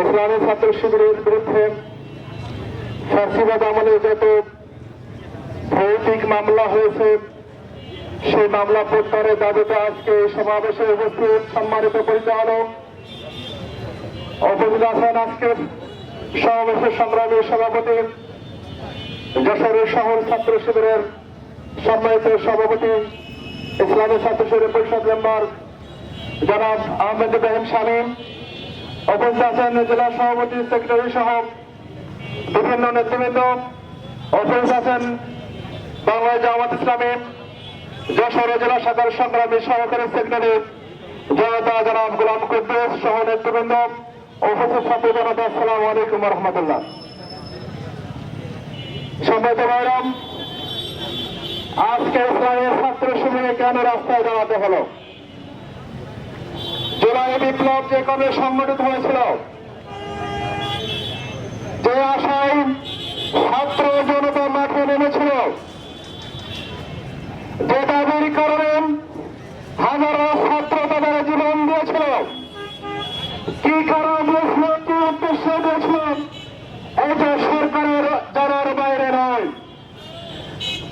ইসলামী ছাত্র শিবিরের বিরুদ্ধে ফাঁসিবাদ আমলে যত ভৌতিক মামলা হয়েছে, সেই মামলা প্রত্যাহারের দাবিতে আজকে সমাবেশে উপস্থিত সম্মানিত পরিচালক অবুল হাসান আজকের সমাবেশের সংগ্রামী সভাপতি যশোরের শহর ছাত্র শিবিরের সম্মানিত সভাপতি, ইসলামী ছাত্র শিবির পরিষদ মেম্বার জনাব আহমেদ ইব্রাহিম শামীম উপস্থিত আছেন জেলা সভাপতি, সেক্রেটারি সহ বিভিন্ন নেতৃবৃন্দ উপস্থিত আছেন বাংলা জামাত ইসলামী, যশোর জেলা শাখার সংগ্রামী সহকারী সেক্রেটারি জনতা জনাব গোলাম কুদ্দুস সহ নেতৃবৃন্দ উপস্থিত ছাত্র জনতা, আসসালামু আলাইকুম রহমতুল্লাহ সম্মানিত ভাইরাম আজকে ইসলামী ছাত্র শিবিরে কেন রাস্তায় দাঁড়াতে হলো? জুলাই বিপ্লব যে কবে সংগঠিত হয়েছিল, যে আশায় ছাত্র জনতা মাঠে নেমেছিল, যে দাবির কারণে হাজারো ছাত্র তাদের জীবন দিয়েছিল, কি কারণ দিয়েছিল কি উদ্দেশ্য দিয়েছিল এটা সরকারের জানার বাইরে নয়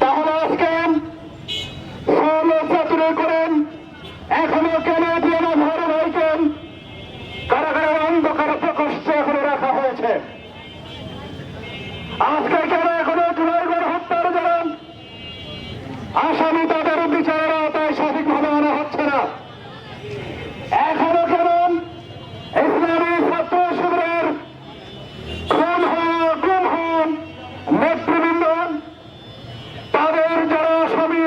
তাহলে আজকে ষোলো চাকরি করেন এখনও কেন দিয়ে না ধরে রয়েছেন কারাগারের অন্ধকার প্রকোষ্ঠে এখনও রাখা হয়েছে আজকে কেন এখনও জুলাই হত্যার জানান আসামি তাদের বিচারের আওতায় সঠিকভাবে আনা হচ্ছে না এখনও কেমন ইসলামী ছাত্র শিবিরের খুন হন গুম হন নেতৃবৃন্দ তাদের যারা আসামি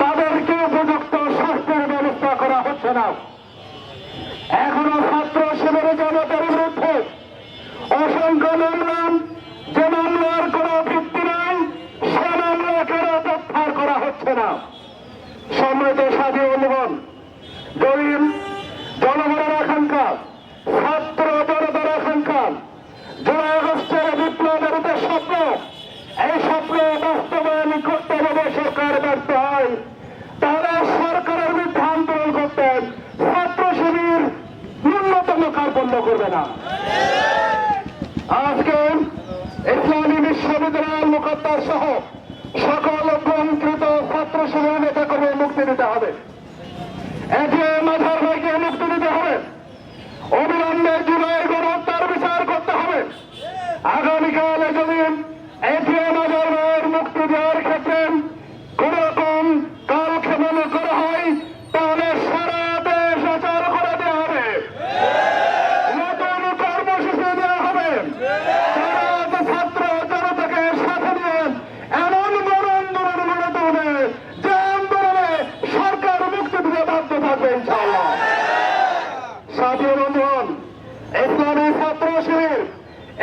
তাদেরকে উপযুক্ত শাস্তির ব্যবস্থা করা হচ্ছে না এখনও ছাত্র শিবিরে জনতার বিরুদ্ধে অসংখ্য মামলা যে মামলার কোনো ভিত্তি নেই, সে মামলা কেন প্রত্যাহার করা হচ্ছে না? সম্মিলিত সাথী বন্ধুগণ গরিব জনগণের আকাঙ্ক্ষা, ছাত্র জনতার আকাঙ্ক্ষা, জুলাই আগস্টের বিপ্লবের যে স্বপ্ন, এই স্বপ্ন বাস্তবায়ন করতে যদি সরকার ব্যর্থ হয়। তাহলে সরকারের বিরুদ্ধে আন্দোলন করতেন ছাত্র শিবির ন্যূনতম কার্পণ্য করবে না। আজকে ইসলামী বিশ্ববিদ্যালয়ের মুখত্তার সহ সকল বঞ্চিত ছাত্র সমূহ নেতা কর্মী মুক্তি দিতে হবে। এটিএম মাঝার ভাইকে মুক্তি দিতে হবে। অবিলম্বে জুলাই গণহত্যার বিচার করতে হবে। আগামীকালে যদি এটিএম মাঝার ভাইয়ের মুক্তি দেওয়ার ক্ষেত্রে কোন রকম কাল ক্ষেপণ করা হয় তাহলে সারা দেশ অচল করে দেওয়া হবে নতুন কর্মসূচি দেওয়া হবে তারা ছাত্র জনতাকে সাথে নিয়ে এমন বড় আন্দোলন গড়ে তুলবে যে আন্দোলনে সরকার মুক্তি দিতে বাধ্য থাকবে ইনশাআল্লাহ সাথী বন্ধুগণ ইসলামী ছাত্র শিবির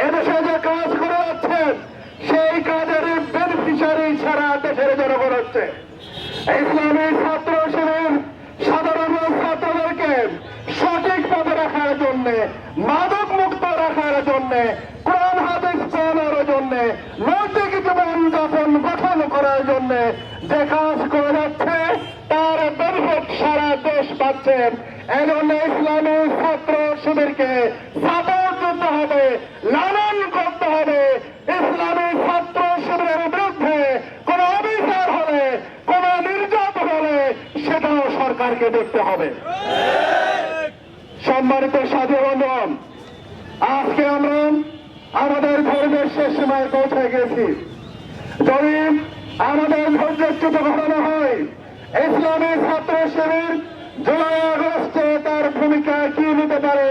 এদেশে যে কাজ করে যাচ্ছেন সেই কাজের বেনিফিশিয়ারি ছাড়া দেশের ইসলামী ছাত্র সাধারণ ছাত্রদেরকে সঠিক পথে রাখার জন্য, মাদক মুক্ত রাখার জন্য জন্য, নৈতিক জীবন যাপন, গঠন করার জন্য যে কাজ করে যাচ্ছে, তার সারা দেশ পাচ্ছেন এজন্য ইসলামী ছাত্র শিবিরকে সাপোর্ট দিতে হবে, লালন করতে হবে ইসলামী ছাত্র শিবিরের বিরুদ্ধে কোন অবিচার হলে কোন নির্যাতন হলে সেটাও সরকারকে দেখতে হবে। সম্মানিত সাধু বন্ধুগণ, আজকে আমরা আমাদের ধর্মের শেষ সময় পৌঁছে গেছি যদি আমাদের ধৈর্যচ্যুত ঘটানো হয় ইসলামের ছাত্র শিবির জুলাই আগস্টে তার ভূমিকা কি নিতে পারে